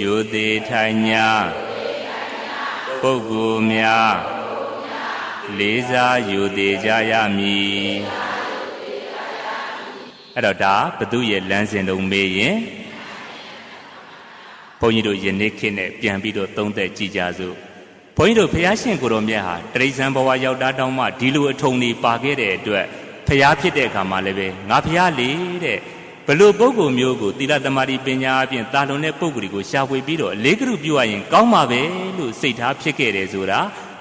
ယူသေးထိုင်ညာပုဂ္ဂိုလ်များလေးစားယူသေးကြရမည်အဲ့တော့ဒါဘသူရဲ့လမ်းစဉ်တုံးမေးရင်ဘုန်းကြီးတို့ယနေ့ခေတ်နဲ့ပြန်ပြီးတော့သုံးသက်ကြည့်ကြစို့ဘုန်းကြီးတို့ဖះရှင်ကိုရောမြတ်ဟာတရိษံဘဝရောက်တာတောင်းမှဒီလိုအထုံတွေပါခဲ့တဲ့အတွက်ဖះဖြစ်တဲ့အခါမှာလည်းပဲငါဖះလေတဲ့ ဘလို့ပုဂ္ဂိုလ်မျိုးကိုသီလသမารိပညာအပြင်တာလွန်တဲ့ပုဂ္ဂိုလ်ကိုရှာဖွေပြီးတော့အလေးကရုပြုရရင်ကောင်းပါပဲလို့စိတ်ထားဖြစ်ခဲ့တယ်ဆိုတာ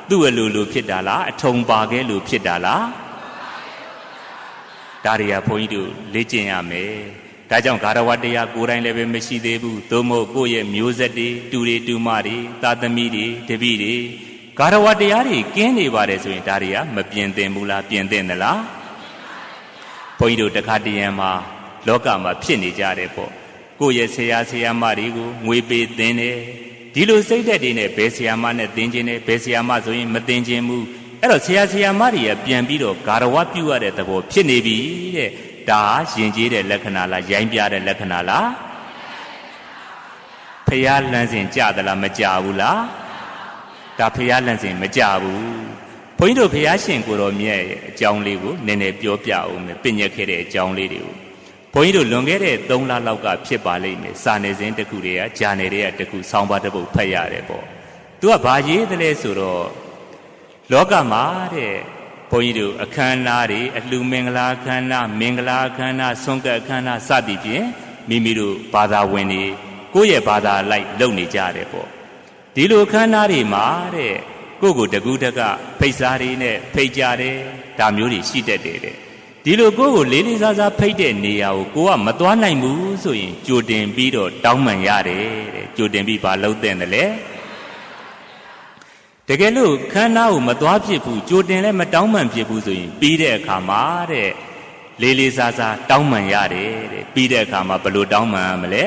သူ့အလိုလိုဖြစ်တာလားအထုံပါခဲ့လို့ဖြစ်တာလားဒါတွေကဘုန်းကြီးတို့လေ့ကျင့်ရမယ်ဒါကြောင့်ဂါရဝတရားကိုယ်တိုင်လည်းပဲမရှိသေးဘူးသို့မဟုတ်ကိုယ့်ရဲ့မျိုးဆက်တွေတူတွေတူမတွေသာသမီတွေတပည့်တွေဂါရဝတရားတွေကင်းနေပါတယ်ဆိုရင်ဒါတွေကမပြင်သင့်ဘူးလားပြင်သင့်သလားဘုန်းကြီးတို့တခါတရံမှာ လောကမှာဖြစ်နေကြတယ်ပေါ့ကိုယ့်ရဲ့ဆရာဆရာမတွေကိုငွေပေးသင်တယ်ဒီလိုစိတ်သက်တွေနဲ့ဘယ်ဆရာမနဲ့သင်ခြင်းနဲ့ဘယ်ဆရာမဆိုရင်မသင်ခြင်းဘူးအဲ့တော့ဆရာဆရာမတွေကပြန်ပြီးတော့ဂါရဝပြုရတဲ့သဘောဖြစ်နေပြီတဲ့ဒါယဉ်ကျေးတဲ့လက္ခဏာလားရိုင်းပြတဲ့လက္ခဏာလားဖះလန်းစဉ်ကြသလားမကြဘူးလားဒါဖះလန်းစဉ်မကြဘူးဘုန်းကြီးတို့ဖះရှင်ကိုတော်မြတ်ရဲ့အကြောင်းလေးကိုနည်းနည်းပြောပြအောင်မယ်ပြညက်ခဲ့တဲ့အကြောင်းလေးတွေကို ဘုန်းကြီးတို့လွန်ခဲ့တဲ့3လလောက်ကဖြစ်ပါလိမ့်မယ်စာနယ်ဇင်းတစ်ခုတည်းကဂျာနယ်တွေကတစ်ခုဆောင်းပါတစ်ပုဒ်ဖတ်ရတယ်ပေါ့သူကဘာရေးသလဲဆိုတော့လောကမှာတဲ့ဘုန်းကြီးတို့အခမ်းအနားတွေအလှမင်္ဂလာအခမ်းအနားမင်္ဂလာအခမ်းအနားဆွမ်းကပ်အခမ်းအနားစသည်ဖြင့်မိမိတို့ဘာသာဝင်တွေကိုယ့်ရဲ့ဘာသာလိုက်လုပ်နေကြတယ်ပေါ့ဒီလိုအခမ်းအနားတွေမှာတဲ့ကိုယ့်ကိုတကူးတကဖိတ်စားတွေနဲ့ဖိတ်ကြတယ်ဒါမျိုးတွေရှိတတ်တယ်တဲ့ ဒီလိုကိုယ့်ကိုလေးလေးစားစားဖိတ်တဲ့နေရာကိုကိုကမသွားနိုင်ဘူးဆိုရင်ကြိုတင်ပြီးတော့တောင်းပန်ရတယ်တဲ့ကြိုတင်ပြီးဘာလုပ်တဲ့တယ်လဲတကယ်လို့ခန္ဓာကိုမသွားဖြစ်ဘူးကြိုတင်လည်းမတောင်းပန်ဖြစ်ဘူးဆိုရင်ပြီးတဲ့အခါမှာတဲ့လေးလေးစားစားတောင်းပန်ရတယ်တဲ့ပြီးတဲ့အခါမှာဘယ်လိုတောင်းပန်ရမလဲ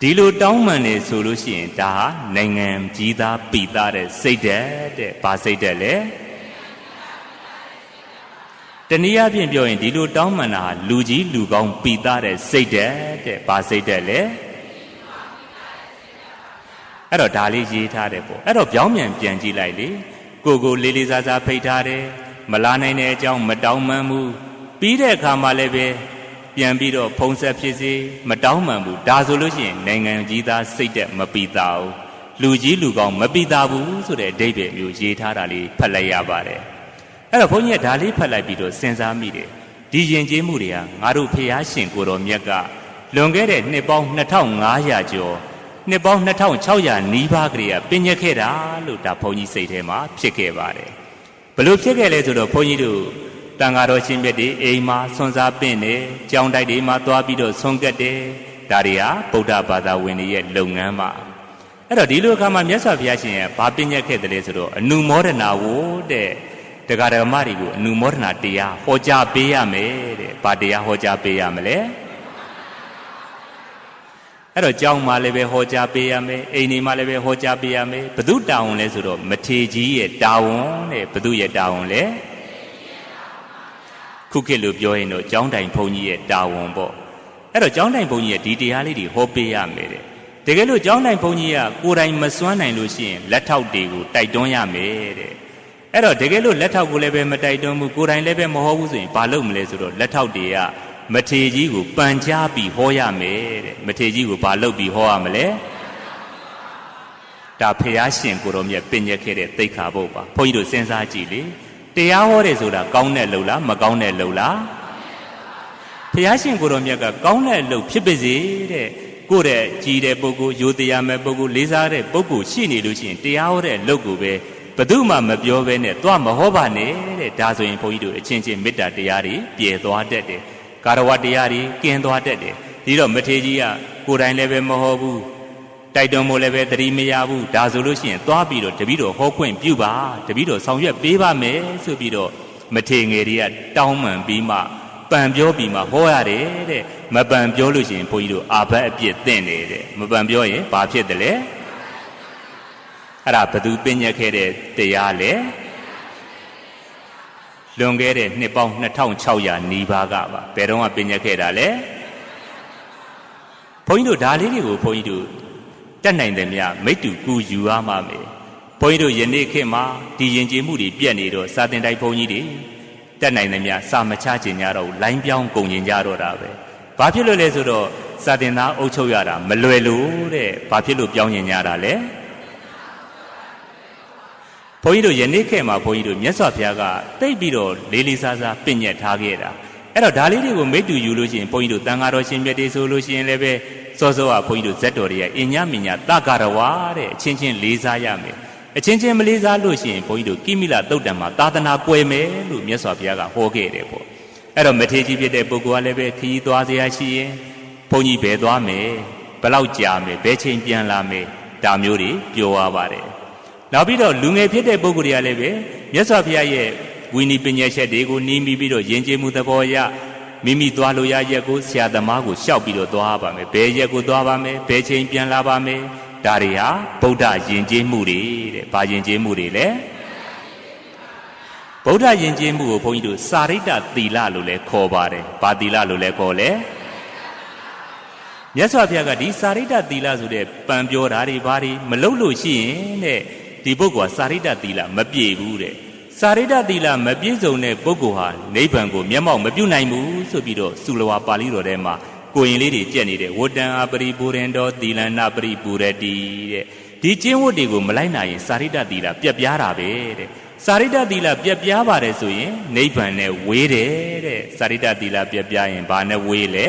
ဒီလိုတောင်းပန်နေဆိုလို့ရှိရင်ဒါဟာနိုင်ငံကြီးသားပြည်သားတဲ့စိတ်ဓာတ်တဲ့ဘာစိတ်ဓာတ်လဲ တနည်းအားဖြင့်ပြောရင်ဒီလိုတောင်းပန်တာလူကြီးလူကောင်းပြည်သားတဲ့စိတ်ဓာတ်တဲ့ဘာစိတ်ဓာတ်လဲအဲ့တော့ဒါလေးရေးထားတယ်ပေါ့အဲ့တော့ပြောင်းပြန်ပြန်ကြည့်လိုက်လေကိုကိုလေးလေးစားစားဖိတ်ထားတယ်မလာနိုင်တဲ့အကြောင်းမတောင်းပန်ဘူးပြီးတဲ့အခါမှလည်းပဲပြန်ပြီးတော့ဖုံဆက်ဖြစ်စေမတောင်းပန်ဘူးဒါဆိုလို့ရှိရင်နိုင်ငံကြီးသားစိတ်သက်မပီတာဘူးလူကြီးလူကောင်းမပီတာဘူးဆိုတဲ့အဓိပ္ပာယ်မျိုးရေးထားတာလေးဖတ်လိုက်ရပါတယ် အဲ့တော့ဘုန်းကြီးကဒါလေးဖတ်လိုက်ပြီးတော့စဉ်းစားမိတယ်ဒီယဉ်ကျေးမှုတွေကငါတို့ဖះရှင်ကိုတော်မြတ်ကလွန်ခဲ့တဲ့နှစ်ပေါင်း2500ကျော်နှစ်ပေါင်း2600နီးပါးကလေးကပင်ညက်ခဲ့တာလို့ဒါဘုန်းကြီးစိတ်ထဲမှာဖြစ်ခဲ့ပါတယ်ဘလို့ဖြစ်ခဲ့လဲဆိုတော့ဘုန်းကြီးတို့တန်ဃာတော်ရှင်မြတ်တွေအိမ်မှာဆွန်စားပင့်တယ်ကြောင်းတိုက်တွေမှာသွားပြီးတော့ဆွန်ကတ်တယ်ဒါတွေဟာဗုဒ္ဓဘာသာဝင်တွေရဲ့လုပ်ငန်းပါအဲ့တော့ဒီလိုအခါမှာမြတ်စွာဘုရားရှင်ကဘာပင်ညက်ခဲ့တယ်လဲဆိုတော့အနုမောဒနာဝတဲ့ တရားဓမ္မတွေကိုအနုမောဒနာတရားဟောကြားပေးရမယ်တဲ့ဘာတရားဟောကြားပေးရမလဲအဲ့တော့ကြောင်းမှလည်းပဲဟောကြားပေးရမယ်အိမ်နေမှလည်းပဲဟောကြားပေးရမယ်ဘု து တာဝန်လဲဆိုတော့မထေကြီးရဲ့တာဝန်တဲ့ဘု து ရဲ့တာဝန်လဲခုခေတ်လိုပြောရင်တော့ကျောင်းတိုင်ဘုန်းကြီးရဲ့တာဝန်ပေါ့အဲ့တော့ကျောင်းတိုင်ဘုန်းကြီးရဲ့ဒီတရားလေးတွေဟောပေးရမယ်တဲ့တကယ်လို့ကျောင်းတိုင်ဘုန်းကြီးကကိုယ်တိုင်မစွမ်းနိုင်လို့ရှိရင်လက်ထောက်တွေကိုတိုက်တွန်းရမယ်တဲ့ အဲ့တော့တကယ်လို့လက်ထောက်ကိုလည်းပဲမတိုက်တွန်းဘူးကိုယ်တိုင်လည်းပဲမဟောဘူးဆိုရင်ဘာလုပ်မလဲဆိုတော့လက်ထောက်တွေကမထေကြီးကိုပန်ကြားပြီးဟောရမယ်တဲ့မထေကြီးကိုဘာလုပ်ပြီးဟောရမလဲဒါဖះရှင်ကိုတော်မြတ်ပင်ညက်ခဲ့တဲ့သိခါဘုတ်ပါဘုန်းကြီးတို့စဉ်းစားကြည့်လေတရားဟောတယ်ဆိုတာကောင်းတဲ့လုံလားမကောင်းတဲ့လုံလားဖះရှင်ကိုတော်မြတ်ကကောင်းတဲ့လုံဖြစ်ပါစေတဲ့ကိုယ့်တဲ့ကြည်တဲ့ပုဂ္ဂိုလ်ယိုတရားမဲ့ပုဂ္ဂိုလ်လေးစားတဲ့ပုဂ္ဂိုလ်ရှိနေလို့ရှိရင်တရားဟောတဲ့လုံကိုပဲ ဘယ်သူမှမပြောဘဲနဲ့သွားမဟောပါနဲ့တဲ့ဒါဆိုရင်ဘုန်းကြီးတို့အချင်းချင်းမေတ္တာတရားတွေပြည့်သွားတတ်တယ်ကာရဝတရားတွေကင်းသွားတတ်တယ်ဒီတော့မထေကြီးကကိုယ်တိုင်လည်းပဲမဟောဘူးတိုက်တွန်းမို့လည်းပဲသတိမရဘူးဒါဆိုလို့ရှိရင်သွားပြီးတော့တပည့်တော်ဟောခွင့်ပြုပါတပည့်တော်ဆောင်ရွက်ပေးပါမယ်ဆိုပြီးတော့မထေငယ်တွေကတောင်းပန်ပြီးမှပန်ပြောပြီးမှဟောရတယ်တဲ့မပန်ပြောလို့ရှိရင်ဘုန်းကြီးတို့အာဘတ်အပြစ်သင့်တယ်တဲ့မပန်ပြောရင်ဘာဖြစ်တယ်လဲ အဲ့ဒါဘသူပင်ညက်ခဲ့တဲ့တရားလဲလွန်ခဲ့တဲ့နှစ်ပေါင်း2600နီးပါးကပါဘယ်တော့မှပင်ညက်ခဲ့တာလဲဘုုန်းကြီးတို့ဒါလေးတွေကိုဘုန်းကြီးတို့တက်နိုင်တယ်မြမိတ္တူကူယူရမှာမယ်ဘုန်းကြီးတို့ယနေ့ခေတ်မှာဒီယဉ်ကျေးမှုတွေပြက်နေတော့စာတင်တိုက်ဘုန်းကြီးတွေတက်နိုင်တယ်မြစာမချခြင်းကြတော့လိုင်းပြောင်းကုန်ရင်ကြတော့တာပဲဘာဖြစ်လို့လဲဆိုတော့စာတင်သားအုပ်ချုပ်ရတာမလွယ်လို့တဲ့ဘာဖြစ်လို့ပြောင်းရင်ကြတာလဲ ဘုန်းကြီးတို့ယနေ့ခေတ်မှာဘုန်းကြီးတို့မြတ်စွာဘုရားကတိတ်ပြီးတော့လေးလေးစားစားပြင့်ညက်ထားခဲ့တာအဲ့တော့ဒါလေးတွေကိုမိတ္တူယူလို့ရှိရင်ဘုန်းကြီးတို့တန်ဃာတော်ရှင်မြတ်တွေဆိုလို့ရှိရင်လည်းပဲစောစောကဘုန်းကြီးတို့ဇက်တော်တွေရဲ့အင်ညမညာတက္ကရဝါတဲ့အချင်းချင်းလေးစားရမယ်အချင်းချင်းမလေးစားလို့ရှိရင်ဘုန်းကြီးတို့ကိမိလတုတ်တံမှာသာသနာကွယ်မယ်လို့မြတ်စွာဘုရားကဟောခဲ့တယ်ပေါ့အဲ့တော့မထေကြီးဖြစ်တဲ့ပုဂ္ဂိုလ်ကလည်းပဲခရီးသွားစရာရှိရင်ဘုန်းကြီးဘယ်သွားမယ်ဘယ်လောက်ကြာမယ်ဘယ်ချိန်ပြန်လာမယ်ဒါမျိုးတွေပြောရပါတယ် နောက်ပြီးတော့လူငယ်ဖြစ်တဲ့ပုဂ္ဂိုလ်တွေကလည်းပဲမြတ်စွာဘုရားရဲ့ဝိနည်းပညာချက်တွေကိုနီးမိပြီးတော့ယဉ်ကျေးမှုသဘောအရမိမိသွားလို့ရရက်ကိုဆရာသမားကိုရှောက်ပြီးတော့သွားပါမယ်ဘယ်ရက်ကိုသွားပါမယ်ဘယ်ချိန်ပြန်လာပါမယ်ဒါတွေဟာဗုဒ္ဓယဉ်ကျေးမှုတွေတဲ့ဘာယဉ်ကျေးမှုတွေလဲဗုဒ္ဓယဉ်ကျေးမှုကိုဘုန်းကြီးတို့စာရိတ္တသီလလို့လည်းခေါ်ပါတယ်ဘာသီလလို့လည်းခေါ်လဲမြတ်စွာဘုရားကဒီစာရိတ္တသီလဆိုတဲ့ပံပြောတာတွေဘာတွေမလုပ်လို့ရှိရင်တဲ့ ဒီပုဂ္ဂိုလ်ကစာရိတ္တသီလမပြေဘူးတဲ့စာရိတ္တသီလမပြည့်စုံတဲ့ပုဂ္ဂိုလ်ဟာနိဗ္ဗာန်ကိုမျက်မှောက်မပြုနိုင်ဘူးဆိုပြီးတော့သုလဝါပါဠိတော်ထဲမှာကိုရင်လေးတွေကြက်နေတဲ့ဝတ္တံအပရိပူရင်တော်သီလနာပရိပူရတိတဲ့ဒီကျင့်ဝတ်တွေကိုမလိုက်နိုင်ရင်စာရိတ္တသီလပြက်ပြားတာပဲတဲ့စာရိတ္တသီလပြက်ပြားပါတယ်ဆိုရင်နိဗ္ဗာန်နဲ့ဝေးတယ်တဲ့စာရိတ္တသီလပြက်ပြားရင်ဘာနဲ့ဝေးလဲ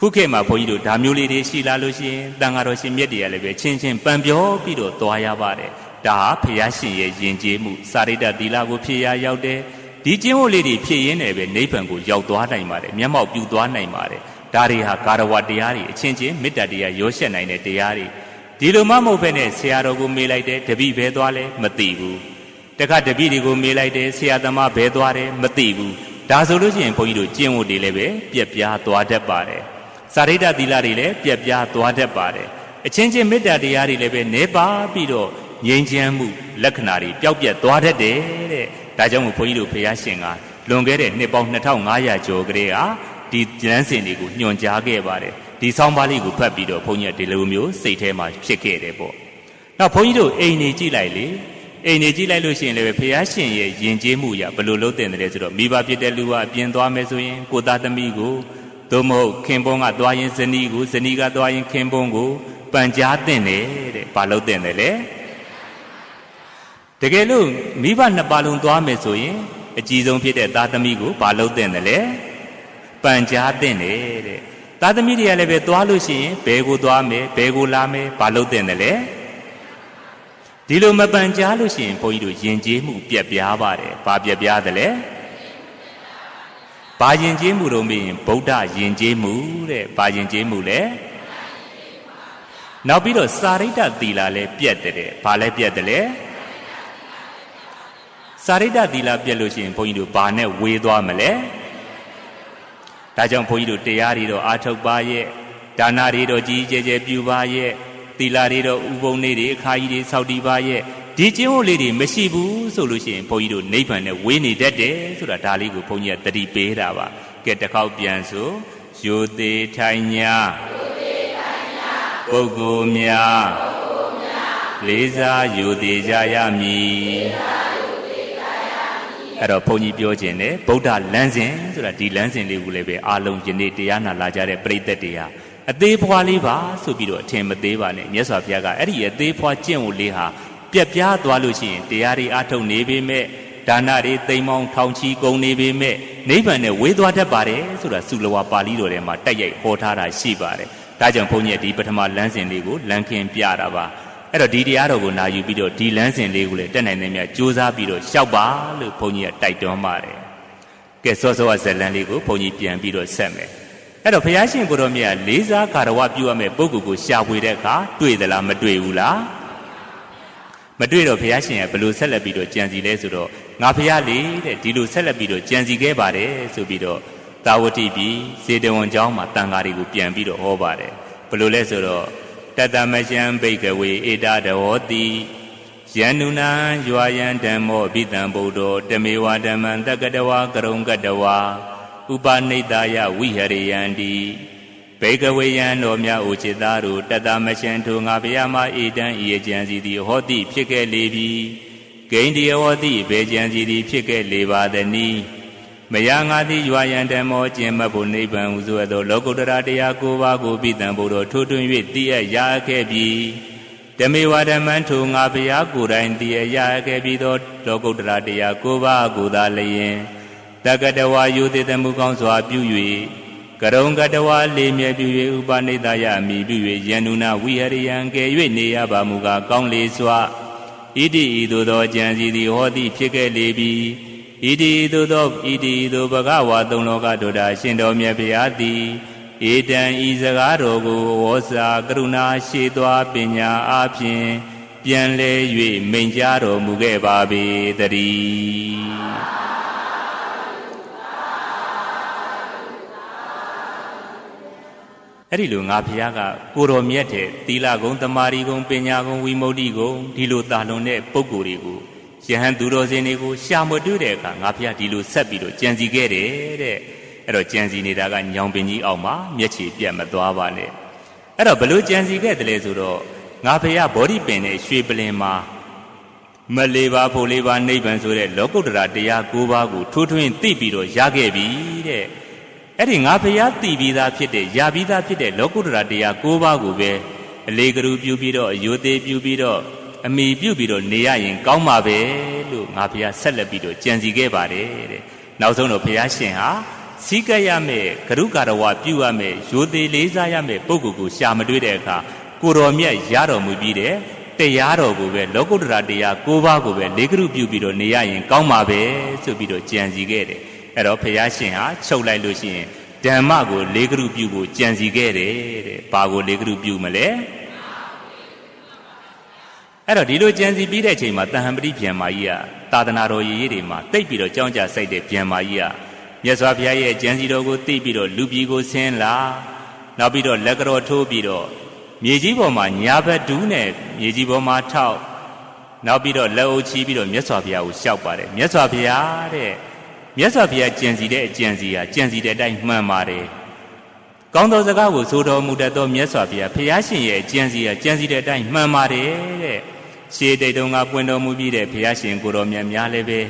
ခုခေတ်မှာဘုန်းကြီးတို့ဓာမျိုးလေးတွေရှိလာလို့ရှိရင်တန်ဃာတော်ရှင်မြတ်တွေကလည်းပဲချင်းချင်းပံပြောပြီးတော့သွားရပါတယ်ဒါဟာဖရာရှင်ရဲ့ယဉ်ကျေးမှုစာရိတ္တသီလကိုဖြည့်ရရောက်တယ်ဒီကျင့်ဝတ်လေးတွေဖြည့်ရင်းနဲ့ပဲနိဗ္ဗာန်ကိုရောက်သွားနိုင်ပါတယ်မျက်မှောက်ပြုသွားနိုင်ပါတယ်ဒါတွေဟာကာရဝတရားတွေအချင်းချင်းမေတ္တာတရားရောရှက်နိုင်တဲ့တရားတွေဒီလိုမှမဟုတ်ဘဲနဲ့ဆရာတော်ကိုမေးလိုက်တယ်တပည့်ဘဲသွားလဲမသိဘူးတခါတပည့်တွေကိုမေးလိုက်တယ်ဆရာသမားဘဲသွားတယ်မသိဘူးဒါဆိုလို့ရှိရင်ဘုန်းကြီးတို့ကျင့်ဝတ်တွေလည်းပဲပြက်ပြားသွားတတ်ပါတယ် စာရိတ္တသီလတွေလည်းပြက်ပြားသွားတတ်ပါတယ်အချင်းချင်းမေတ္တာတရားတွေလည်းပဲနေပါပြီးတော့ငြိမ်းချမ်းမှုလက္ခဏာတွေပျောက်ပြက်သွားတတ်တယ်တဲ့ဒါကြောင့်မို့ဘုန်းကြီးတို့ဖရာရှင်ကလွန်ခဲ့တဲ့နှစ်ပေါင်း2500ကျော်ကလေးကဒီကျမ်းစဉ်တွေကိုညွှန်ကြားခဲ့ပါတယ်ဒီဆောင်းပါးလေးကိုဖတ်ပြီးတော့ဘုန်းကြီးကဒီလိုမျိုးစိတ်ထဲမှာဖြစ်ခဲ့တယ်ပေါ့နောက်ဘုန်းကြီးတို့အိမ်နေကြည့်လိုက်လေအိမ်နေကြည့်လိုက်လို့ရှိရင်လည်းဖရာရှင်ရဲ့ယဉ်ကျေးမှုရဘယ်လိုလုပ်တဲ့တယ်ဆိုတော့မိဘဖြစ်တဲ့လူကအပြင်သွားမယ်ဆိုရင်ကိုသားသမီးကို သို့မဟုတ်ခင်ပွန်းကသွားရင်ဇနီးကိုဇနီးကသွားရင်ခင်ပွန်းကိုပန်ကြားတဲ့တယ်တဲ့ဘာလုပ်တဲ့တယ်လဲတကယ်လို့မိဘနှစ်ပါးလုံးသွားမယ်ဆိုရင်အကြီးဆုံးဖြစ်တဲ့သားသမီးကိုဘာလုပ်တဲ့တယ်လဲပန်ကြားတဲ့တယ်တဲ့သားသမီးတွေကလည်းပဲသွားလို့ရှိရင်ဘယ်ကိုသွားမယ်ဘယ်ကိုလာမယ်ဘာလုပ်တဲ့တယ်လဲဒီလိုမပန်ကြားလို့ရှိရင်ဘုန်းကြီးတို့ယဉ်ကျေးမှုပြက်ပြားပါတယ်ဘာပြက်ပြားတယ်လဲ ဘာယဉ်ကျေးမှုတော့မေးရင်ဗုဒ္ဓယဉ်ကျေးမှုတဲ့ဘာယဉ်ကျေးမှုလဲနောက်ပြီးတော့စာရိတ္တသီလာလည်းပြက်တယ်ဘာလဲပြက်တယ်လဲစာရိတ္တသီလပြက်လို့ရှိရင်ဘုန်းကြီးတို့ဘာနဲ့ဝေးသွားမလဲဒါကြောင့်ဘုန်းကြီးတို့တရားတွေတော့အာထုတ်ပါရဲ့ဒါနာတွေတော့ကြီးကျယ်ကျယ်ပြုပါရဲ့သီလတွေတော့ဥပုံနေတွေအခါကြီးတွေစောက်တည်ပါရဲ့ ဒီကျင့်ဝတ်လေးတွေမရှိဘူးဆိုလို့ရှိရင်ဘုန်းကြီးတို့နိဗ္ဗာန်နဲ့ဝေးနေတတ်တယ်ဆိုတာဒါလေးကိုဘုန်းကြီးကတတိပေးတာပါကဲတစ်ခေါက်ပြန်ဆိုယောသေးထိုင်ညာပုဂ္ဂိုလ်များလေးစားယောသေးကြရမည်အဲ့တော့ဘုန်းကြီးပြောခြင်းနဲ့ဗုဒ္ဓလမ်းစဉ်ဆိုတာဒီလမ်းစဉ်လေးကိုလည်းပဲအားလုံးယနေ့တရားနာလာကြတဲ့ပရိသတ်တွေဟာအသေးဖွာလေးပါဆိုပြီးတော့အထင်မသေးပါနဲ့မြတ်စွာဘုရားကအဲ့ဒီအသေးဖွာကျင့်ဝတ်လေးဟာ ပြက်ပြားသွားလို့ရှိရင်တရားတွေအားထုတ်နေပေမဲ့ဒါနတွေသိမ်းမောင်းထောင်ချီကုန်နေပေမဲ့နိဗ္ဗာန်နဲ့ဝေးသွားတတ်ပါတယ်ဆိုတာသုလဝါပါဠိတော်ထဲမှာတိုက်ရိုက်ဟောထားတာရှိပါတယ်ဒါကြောင့်ဘုန်းကြီးကဒီပထမလမ်းစဉ်လေးကိုလမ်းခင်ပြတာပါအဲ့တော့ဒီတရားတော်ကိုနာယူပြီးတော့ဒီလမ်းစဉ်လေးကိုလည်းတက်နိုင်တဲ့မြတ်စူးစမ်းပြီးတော့ရှောက်ပါလို့ဘုန်းကြီးကတိုက်တွန်းပါတယ်ကဲစောစောဇလန်လေးကိုဘုန်းကြီးပြန်ပြီးတော့ဆက်မယ်အဲ့တော့ဘုရားရှင်ကိုရောမြတ်လေးစားကာရဝပြုရမယ့်ပုဂ္ဂိုလ်ကိုရှာဖွေတဲ့အခါတွေ့သလားမတွေ့ဘူးလား မတွေ့တော့ဘုရားရှင်ကဘယ်လိုဆက်လက်ပြီးတော့ကြံစီလဲဆိုတော့ငါဘုရားလေးတဲ့ဒီလိုဆက်လက်ပြီးတော့ကြံစီခဲ့ပါတယ်ဆိုပြီးတော့တာဝတိပြည်ဇေတဝန်ကျောင်းမှာတန်ဃာတွေကိုပြန်ပြီးတော့ဟောပါတယ်ဘယ်လိုလဲဆိုတော့တတမရှံဘိကဝေဧတတဟောတိယန္နုနံယွာယံဓမ္မောဘိတံဗုဒ္ဓောတမေဝဓမ္မံတက္ကတဝါကရုံကတဝါဥပနိတယဝိဟရိယန္တိ ဘေကဝေယံတော်မြတ်အိုจิตသားတို့တတမရှင်ထိုငါဘုရားမအေတံဤကြံစီသည်ဟောတိဖြစ်ခဲ့လေပြီဂိန္ဒီဟောတိဘေကြံစီသည်ဖြစ်ခဲ့လေပါသည်နီမယငါသည်ရွာယံဓမ္မောကျင့်မတ်ဖို့နိဗ္ဗာန်ဟုဆိုသောလောကုတ္တရာတရား၉ပါးကိုပြီးတံဖို့တော်ထိုးထွင်း၍တည်ရရခဲ့ပြီဓမေဝဓမ္မံထိုငါဘုရားကိုယ်တိုင်တည်ရရခဲ့ပြီးသောလောကုတ္တရာတရား၉ပါးကိုသာလျင်တက္ကတဝါယုတိတမှုကောင်းစွာပြု၍ ကရုံကတဝါလေးမြဲပြု၍ဥပနိဒယအမိပြု၍ယန္နုနာဝိဟရိယံကယ်၍နေရပါမူကားကောင်းလေစွာဣတိဤသို့သောကြံစီသည်ဟောသည်ဖြစ်ခဲ့လေပြီဣတိဤသို့သောဣတိဤသို့ဘဂဝါသုံးလောကတို့တာရှင်တော်မြတ်ဘုရားသည်ဧတံဤစကားတော်ကိုဝေါစာကရုဏာရှိသောပညာအားဖြင့်ပြန်လဲ၍မိန်ကြားတော်မူခဲ့ပါပေတည်း အဲ့ဒီလိုငါဖះကကိုတော်မြတ်တဲ့သီလကုံတမာရီကုံပညာကုံဝိမု ക്തി ကုံဒီလိုတာလွန်တဲ့ပုံကိုယ်တွေကိုယဟန်သူတော်စင်တွေကိုရှာမတွေ့တဲ့အခါငါဖះဒီလိုဆက်ပြီးတော့ကြံစီခဲ့တယ်တဲ့အဲ့တော့ကြံစီနေတာကညောင်ပင်ကြီးအောက်မှာမျက်ခြေပြတ်မသွားပါနဲ့အဲ့တော့ဘလို့ကြံစီခဲ့တယ်လဲဆိုတော့ငါဖះဘောဓိပင်နဲ့ရွှေပလင်မှာမလေးပါဖို့လေးပါနိဗ္ဗာန်ဆိုတဲ့လောကုတ္တရာတရား၉ပါးကိုထိုးထွင်းသိပြီးတော့ရခဲ့ပြီတဲ့ အဲ့ဒီငါဖျားတည်ပြီးသားဖြစ်တဲ့ယာပြီးသားဖြစ်တဲ့လောကုတ္တရာတရား၉ပါးကိုပဲအလေးကရူပြုပြီးတော့အယိုသေးပြုပြီးတော့အမိပြုပြီးတော့နေရရင်ကောင်းပါပဲလို့ငါဖျားဆက်လက်ပြီးတော့ကြံစီခဲ့ပါတယ်တဲ့နောက်ဆုံးတော့ဖျားရှင်ဟာစီးကပ်ရမယ်ဂရုကာရဝပြုရမယ်ရိုသေလေးစားရမယ်ပုဂ္ဂိုလ်ကိုရှာမတွေ့တဲ့အခါကိုတော်မြတ်ရတော်မူပြီးတဲ့တရားတော်ကိုပဲလောကုတ္တရာတရား၉ပါးကိုပဲလေးကရုပြုပြီးတော့နေရရင်ကောင်းပါပဲဆိုပြီးတော့ကြံစီခဲ့တယ် အဲ့တော့ဘုရားရှင်ဟာချုပ်လိုက်လို့ရှိရင်ဓမ္မကိုလေးကရုပြုဖို့ကြံစီခဲ့တယ်တဲ့ဘာကိုလေးကရုပြုမလဲအဲ့တော့ဒီလိုကြံစီပြီးတဲ့အချိန်မှာတဟံပတိပြန်မာကြီးကသာသနာတော်ရည်ရည်တွေမှာတိတ်ပြီးတော့ကြောင်းကြစိုက်တဲ့ပြန်မာကြီးကမြတ်စွာဘုရားရဲ့ကြံစီတော်ကိုသိပြီးတော့လူပြည်ကိုဆင်းလာနောက်ပြီးတော့လက်ကြောထိုးပြီးတော့မြေကြီးပေါ်မှာညာဘက်ဒူးနဲ့မြေကြီးပေါ်မှာထောက်နောက်ပြီးတော့လက်အုပ်ချီးပြီးတော့မြတ်စွာဘုရားကိုရှောက်ပါတယ်မြတ်စွာဘုရားတဲ့ မြတ်စွာဘုရားကြံစီတဲ့အကြံစီဟာကြံစီတဲ့အတိုင်းမှန်ပါတယ်။ကောင်းသောစကားကိုဆိုတော်မူတတ်သောမြတ်စွာဘုရားဖျားရှင်ရဲ့ကြံစီဟာကြံစီတဲ့အတိုင်းမှန်ပါတယ်တဲ့။ရှေးတိတ်တုန်းကပွင့်တော်မူပြီးတဲ့ဘုရားရှင်ကိုတော်မြတ်များလည်းပဲ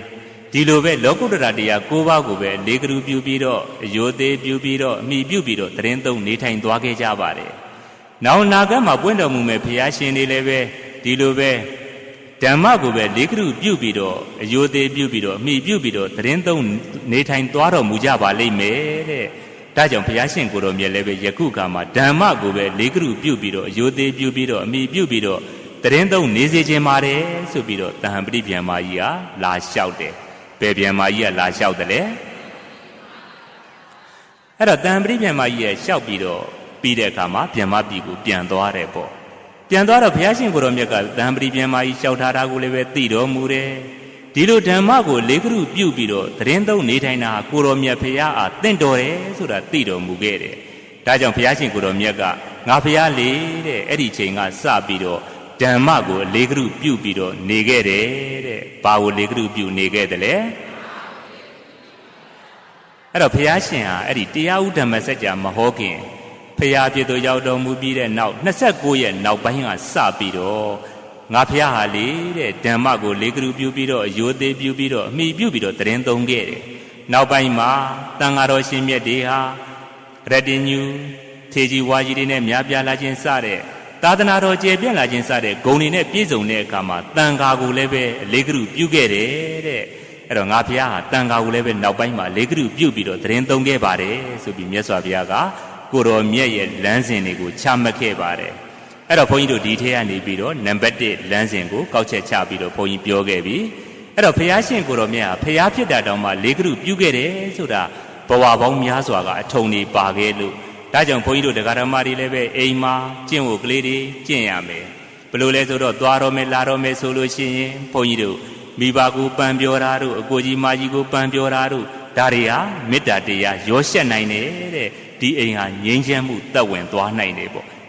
ဒီလိုပဲလောကုတ္တရာတရား၉ပါးကိုပဲလေးကလူပြုပြီးတော့အယိုသေးပြုပြီးတော့အမိပြုပြီးတော့တရင်သုံးနေထိုင်သွားခဲ့ကြပါတယ်။နောက်နာဂတ်မှာပွင့်တော်မူမဲ့ဘုရားရှင်တွေလည်းပဲဒီလိုပဲ ဓမ္မကိုပဲလေးကရုပြုပြီးတော့အယိုသေးပြုပြီးတော့အမိပြုပြီးတော့သတင်းသုံးနေထိုင်သွားတော်မူကြပါလိမ့်မယ်တဲ့ဒါကြောင့်ဘုရားရှင်ကိုတော်မြတ်လည်းပဲယခုခါမှာဓမ္မကိုပဲလေးကရုပြုပြီးတော့အယိုသေးပြုပြီးတော့အမိပြုပြီးတော့သတင်းသုံးနေစေခြင်းပါတယ်ဆိုပြီးတော့တဟံပတိပြန်မာကြီးဟာလာလျှောက်တယ်ဘယ်ပြန်မာကြီးကလာလျှောက်တယ်လဲအဲ့တော့တဟံပတိပြန်မာကြီးရဲ့လျှောက်ပြီးတော့ပြီးတဲ့အခါမှာပြန်မပြီကိုပြန်သွားတယ်ပေါ့ ပြန်သွားတော့ဘုရားရှင်ကိုရောမြတ်ကတံပတိပြန်မာကြီးလျှောက်ထားတာကိုလည်းပဲသိတော်မူတယ်ဒီလိုဓမ္မကိုလေးကရုပြုပြီးတော့သတင်းသုံးနေထိုင်တာကိုရောမြတ်ဘုရားအားတင့်တော်တယ်ဆိုတာသိတော်မူခဲ့တယ်ဒါကြောင့်ဘုရားရှင်ကိုရောမြတ်ကငါဘုရားလေတဲ့အဲ့ဒီချိန်ကစပြီးတော့ဓမ္မကိုလေးကရုပြုပြီးတော့နေခဲ့တယ်တဲ့ဘာကိုလေးကရုပြုနေခဲ့တယ်လဲအဲ့တော့ဘုရားရှင်ဟာအဲ့ဒီတရားဥဓမ္မစကြာမဟောခင် ဖရာပြည့်သူရောက်တော်မူပြီးတဲ့နောက်29ရက်နောက်ပိုင်းကစပြီးတော့ငါဖရာဟာလေတဲ့ဓမ္မကိုလေးကလူပြုပြီးတော့အယိုသေးပြုပြီးတော့အမိပြုပြီးတော့တရင်သုံးခဲ့တယ်နောက်ပိုင်းမှာတန်ဃာတော်ရှင်မြတ်တွေဟာရတ္တညူထေကြီးဝါကြီးတွေနဲ့များပြားလာခြင်းစတဲ့သာသနာတော်ကျေပြန့်လာခြင်းစတဲ့ဂုဏ်တွေနဲ့ပြည့်စုံတဲ့အခါမှာတန်ဃာကိုလည်းပဲလေးကလူပြုခဲ့တယ်တဲ့အဲ့တော့ငါဖရာဟာတန်ဃာကိုလည်းပဲနောက်ပိုင်းမှာလေးကလူပြုပြီးတော့တရင်သုံးခဲ့ပါတယ်ဆိုပြီးမြတ်စွာဘုရားက ကိုတော်မြတ်ရဲ့လမ်းစဉ်တွေကိုချမှတ်ခဲ့ပါတယ်အဲ့တော့ဘုန်းကြီးတို့ဒီထဲကနေပြီးတော့နံပါတ်1လမ်းစဉ်ကိုကောက်ချက်ချပြီးတော့ဘုန်းကြီးပြောခဲ့ပြီအဲ့တော့ဘုရားရှင်ကိုတော်မြတ်ဟာဘုရားဖြစ်တာတောင်မှလေးကရုပြုခဲ့တယ်ဆိုတာဘဝပေါင်းများစွာကအထုံနေပါခဲ့လို့ဒါကြောင့်ဘုန်းကြီးတို့တရားဓမ္မတွေလည်းပဲအိမ်မှာကျင့်ဖို့ကလေးတွေကျင့်ရမယ်ဘယ်လိုလဲဆိုတော့သွားတော့မယ်လာတော့မယ်ဆိုလို့ရှိရင်ဘုန်းကြီးတို့မိဘကိုပန်ပြောတာတို့အကိုကြီးမကြီးကိုပန်ပြောတာတို့ ဒါတွေဟာမေတ္တာတရားရောရှက်နိုင်တယ်တဲ့ဒီအိမ်ဟာငြိမ်းချမ်းမှုတက်ဝင်သွားနိုင်တယ်ပေါ့